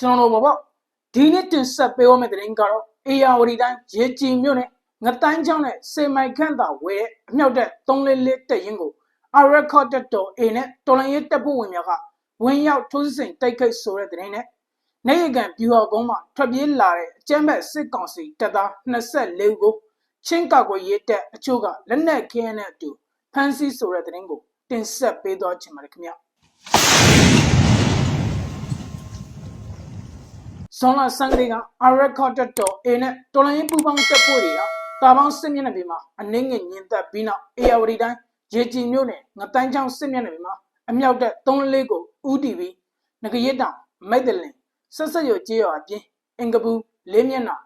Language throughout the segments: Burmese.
ကျွန်တော်တို့ပေါ့ဒီနေ့တင်ဆက်ပေးရမယ့်သတင်းကတော့အေယာဝတီတိုင်းရေကြည်မြို့နယ်ငတိုင်းချောင်းနဲ့စေမိုက်ခန့်သာဝဲတဲ့အမြောက်တဲ့344တက်ရင်ကိုအရက်ခေါ်တက်တော်အေနဲ့တော်လန်ရေးတပ်ဖို့ဝင်များကဝင်ရောက်ထိုးစစ်တိုက်ခိုက်ဆိုတဲ့သတင်းနဲ့နေရကန်ပြူတော်ကုန်းမှာထွက်ပြေးလာတဲ့အကြမ်းဖက်စစ်ကောင်စီတပ်သား24ဦးကိုချင်းကောက်ကိုရေးတဲ့အချို့ကလက်နက်ခဲနဲ့အတူဖမ်းဆီးဆိုတဲ့သတင်းကိုတင်ဆက်ပေးသွားချင်ပါတယ်ခင်ဗျ ဇွန်လဆန်ကလေးကအရက်ခေါ်တက်တော်အေနဲ့တော်လိုင်းပူပေါင်းတက်ဖို့တွေကတာပေါင်းစစ်မျက်နှာပြင်မှာအနှင်းငင်ညင်သက်ပြီးနောက်အေယာဝတီတိုင်းရေကြည်မြို့နယ်ငတန်းချောင်းစစ်မျက်နှာပြင်မှာအမြောက်တက်3လေးကိုဥတီပြီးငကရစ်တောင်မိတ်တလင်ဆက်ဆက်ရကြေးရွာအပြင်အင်ကပူလေးမျက်နှာ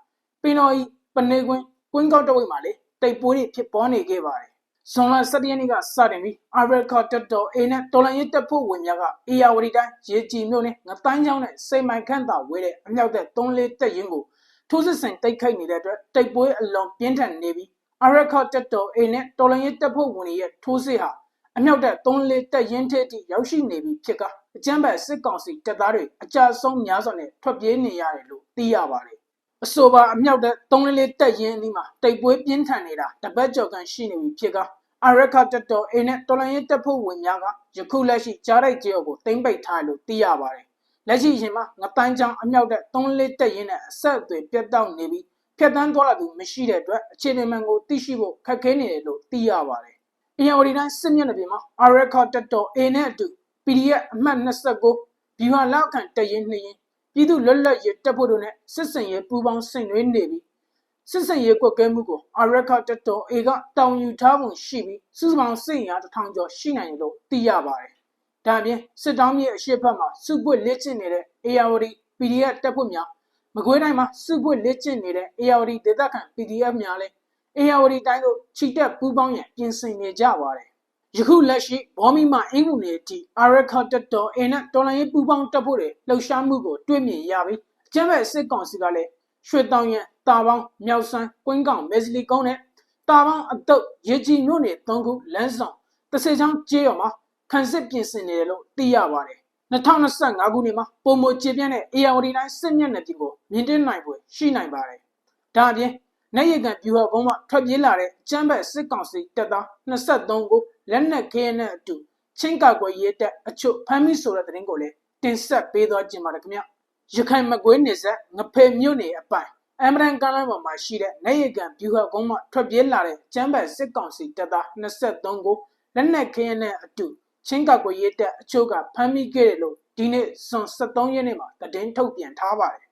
ပင်တော်ဤပနေကွင်းကွင်းကောက်တဝိတ်မှာလေတိတ်ပိုးတွေဖြစ်ပေါ်နေခဲ့ပါတယ် ဇွန်လ17ရက်နေ့ကစတင်ပြီးအာရက်ကော့တက်တော်အေနဲ့တော်လန်ရစ်တက်ဖို့ဝင်များကအေယာဝတီတိုင်းရေကြည်မြို့နယ်ငတိုင်းချောင်းနဲ့စိတ်မိုင်ခန့်သာဝဲတဲ့အမြောက်တဲ့3လေးတက်ရင်ကိုထိုးစစ်ဆင်တိုက်ခိုက်နေတဲ့အတွက်တိတ်ပွဲအလွန်ပြင်းထန်နေပြီးအာရက်ကော့တက်တော်အေနဲ့တော်လန်ရစ်တက်ဖို့ဝင်ရဲ့ထိုးစစ်ဟာအမြောက်တဲ့3လေးတက်ရင်ထဲထိရောက်ရှိနေပြီဖြစ်ကအကြမ်းဖက်စစ်ကောင်စီတပ်သားတွေအကြဆုံးများစွာနဲ့ထွက်ပြေးနေရတယ်လို့သိရပါတယ် အဆိုပါအမြောက်တဲ့3လေးတက်ရင်အဒီမှာတိတ်ပွဲပြင်းထန်နေတာတပတ်ကျော်ကန်ရှိနေပြီဖြစ်ကအရက်ခတက်တော်အေနဲ့တော်လိုင်းရေးတပ်ဖို့ဝင်များကယခုလက်ရှိကြားရိုက်ကြေကိုတင်ပိတ်ထားလို့သိရပါတယ်။လက်ရှိရင်မှာငပန်းချောင်းအမြောက်တဲ့3လေးတက်ရင်းနဲ့အဆက်အသွယ်ပြတ်တောက်နေပြီးဖြတ်တန်းသွားလာသူမရှိတဲ့အတွက်အခြေအနေမှန်ကိုသိရှိဖို့ခက်ခဲနေတယ်လို့သိရပါတယ်။အင်အော်ဒီတိုင်းစစ်မျက်နှာပြင်မှာအရက်ခတက်တော်အေနဲ့အတူ PDF အမှတ်29ဘီဝါလောက်ခံတက်ရင်းနှင်း ပြည်သူလွတ်လပ်ရေးတပ်ဖို့တို့နဲ့စစ်စင်ရေးပူးပေါင်းဆင်နွှဲနေပြီးစစ်စင်ရေးကွက်ကဲမှုကိုအရက်ခတက်တော်အေကတောင်ယူထားပုံရှိပြီးစုစုပေါင်းစစ်ရာတစ်ထောင်ကျော်ရှိနိုင်တယ်လို့သိရပါတယ်။ဒါအပြင်စစ်တောင်းမြေအရှိတ်ဘက်မှာစုပွက်လက်ကျင့်နေတဲ့ ARD PDF တပ်ဖွဲ့များမကွေးတိုင်းမှာစုပွက်လက်ကျင့်နေတဲ့ ARD ဒေသခံ PDF များလည်း ARD တိုင်းတို့ချီတက်ပူးပေါင်းရန်ပြင်ဆင်နေကြပါတယ်။ ယခုလက်ရှိဘောမီမှာအင်ကူနေအထိအာရခတ်တော်အင်းနဲ့တော်လိုင်းပူးပေါင်းတပ်ဖွဲ့တွေလှုပ်ရှားမှုကိုတွေ့မြင်ရပြီးအကျမ်းမဲ့စစ်ကောင်စီကလည်းရွှေတောင်ရန်တာပေါင်းမြောက်ဆန်းကွင်းကောင်မဲစလီကုန်းနဲ့တာပေါင်းအတုတ်ရေကြီးမြို့နယ်၃ခုလမ်းဆောင်တဆေချောင်းကျေးရွာမှာခန်းစစ်ပြင်ဆင်နေတယ်လို့သိရပါတယ်2025ခုနှစ်မှာပုံမကျေပြန့်တဲ့ AR တိုင်းစစ်မျက်နှာပြင်ကိုမြင်တင်နိုင်ပွဲရှိနိုင်ပါတယ်ဒါအပြင် နိုင်ရကန်ပြူဟကုန်းမှာထွက်ပြေးလာတဲ့ကျမ်းဘက်စစ်ကောင်စီတပ်သား23ကိုလက်နက်ခဲနဲ့အတူချင်းကောက်ွယ်ရေးတက်အချို့ဖမ်းမိဆိုတဲ့သတင်းကိုလည်းတင်ဆက်ပေးသွားခြင်းပါတယ်ခင်ဗျရခိုင်မကွေးနေဆက်ငဖေမြို့နယ်အပိုင်အမရန်ကလိုင်းပေါ်မှာရှိတဲ့နေရကန်ပြူဟကုန်းမှာထွက်ပြေးလာတဲ့ကျမ်းဘက်စစ်ကောင်စီတပ်သား23ကိုလက်နက်ခဲနဲ့အတူချင်းကောက်ွယ်ရေးတက်အချို့ကဖမ်းမိခဲ့တယ်လို့ဒီနေ့စွန်73ရက်နေ့မှာသတင်းထုတ်ပြန်ထားပါတယ်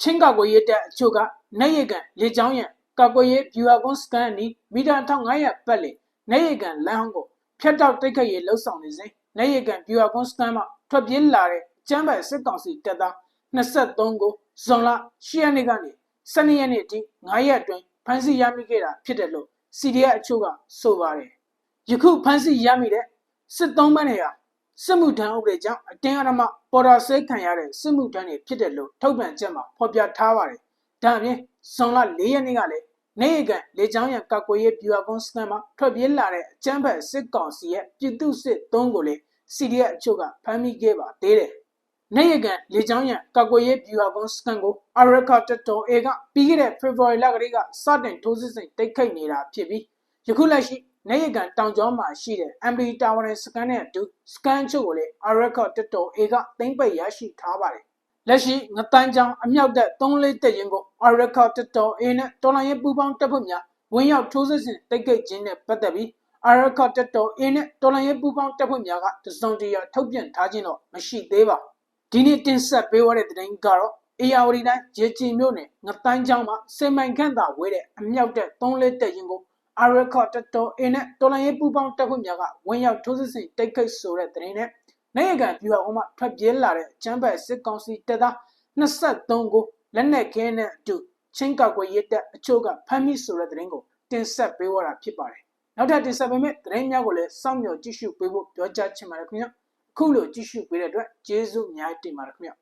ချင်းကောက်ွယ်ရေးတက်အချို့ကနေရကန်လေကြောင်းရန်ကောက်ွယ်ရေးပြူဟကုန်းစကန်နီမီတာ1500ပတ်လေနေရကန်လမ်းဟောင်းကိုဖျက်တောက်တိတ်ခတ်ရေးလှုပ်ဆောင်နေစဉ်နေရကန်ပြူဟကုန်းစကန်မှာထွက်ပြေးလာတဲ့ကျမ်းဘက်စစ်ကောင်စီတပ်သား23ကိုဇွန်လ10ရက်နေ့ကနေ12ရက်နေ့အထိ9ရက်အတွင်းဖမ်းဆီးရမိခဲ့တာဖြစ်တယ်လို့ CDF အချို့ကဆိုပါတယ်။ယခုဖမ်းဆီးရမိတဲ့စစ်သုံးပန်းတွေဟာ စစ်မှုထမ်းဥပဒေကြောင့်အတင်းအဓမ္မပေါ်တာဆဲခံရတဲ့စစ်မှုထမ်းတွေဖြစ်တယ်လို့ထုတ်ပြန်ချက်မှာဖော်ပြထားပါတယ်။ဒါအပြင်ဇွန်လ4ရက်နေ့ကလည်းနေရကန်လေချောင်းရံကောက်ကွယ်ရေးပြူအကွန်စကန်မှာထွက်ပြေးလာတဲ့အကြမ်းဖက်စစ်ကောင်စီရဲ့ပြည်သူစစ်သုံးကိုလေ CDF အချို့ကဖမ်းမိခဲ့ပါသေးတယ်။နေရကန်လေချောင်းရံကောက်ွယ်ရေးဗျူဟာကုန်းစကန်ကိုအရခတတော်အေကပြီးခဲ့တဲ့ဖေဖော်ဝါရီလကလေးကစတင်ထိုးစစ်ဆင်တိုက်ခိုက်နေတာဖြစ်ပြီးယခုလက်ရှိ နေရကန်တောင်ကျောမှာရှိတဲ့ MB တာဝန်စကန်နဲ့အတူစကန်ချုပ်ကိုလည်းအရခတတော်အေကသိမ့်ပိတ်ရရှိထားပါတယ်လက်ရှိငတန်းချောင်းအမြောက်တက်3လေးတက်ရင်ကိုအရခတတော်အေနဲ့တော်လိုင်းရေးပူပေါင်းတပ်ဖွဲ့များဝင်ရောက်ထိုးစစ်ဆင်တိုက်ခိုက်ခြင်းနဲ့ပတ်သက်ပြီးအရခတတော်အေနဲ့တော်လိုင်းရေးပူပေါင်းတပ်ဖွဲ့များကတစုံတရာထုတ်ပြန်ထားခြင်းတော့မရှိသေးပါဘူးဒီနေ့တင်ဆက်ပေးရတဲ့သတင်းကတော့အေယာဝတီတိုင်းရေချီမြို့နယ်ငတိုင်းချောင်းမှာစေမိုင်ခန့်သာဝဲတဲ့အမြောက်တဲ့3လက်တက်ရင်ကို အာရခတ်တော်အင်းနဲ့တော်လန်ရေးပူပေါင်းတပ်ဖွဲ့များကဝင်ရောက်ထိုးစစ်ဆင်တိုက်ခိုက်ဆိုတဲ့သတင်းနဲ့နိုင်ငံကန်ပြူအောင်မှထွက်ပြေးလာတဲ့ချမ်းဘတ်စစ်ကောင်စီတပ်သား23ကိုလက်နက်ခဲနဲ့အတူချင်းကောက်ွယ်ရေးတပ်အချို့ကဖမ်းမိဆိုတဲ့သတင်းကိုတင်ဆက်ပေးရတာဖြစ်ပါတယ်။နောက်ထပ်တင်ဆက်ပေးမယ့်သတင်းများကိုလည်းစောင့်မျှော်ကြည့်ရှုပေးဖို့ပြောကြားချင်ပါတယ်ခင်ဗျာ။ခုလိုကြည့်ရှုပေးတဲ့အတွက်ကျေးဇူးအများကြီးတင်ပါတယ်ခင်ဗျ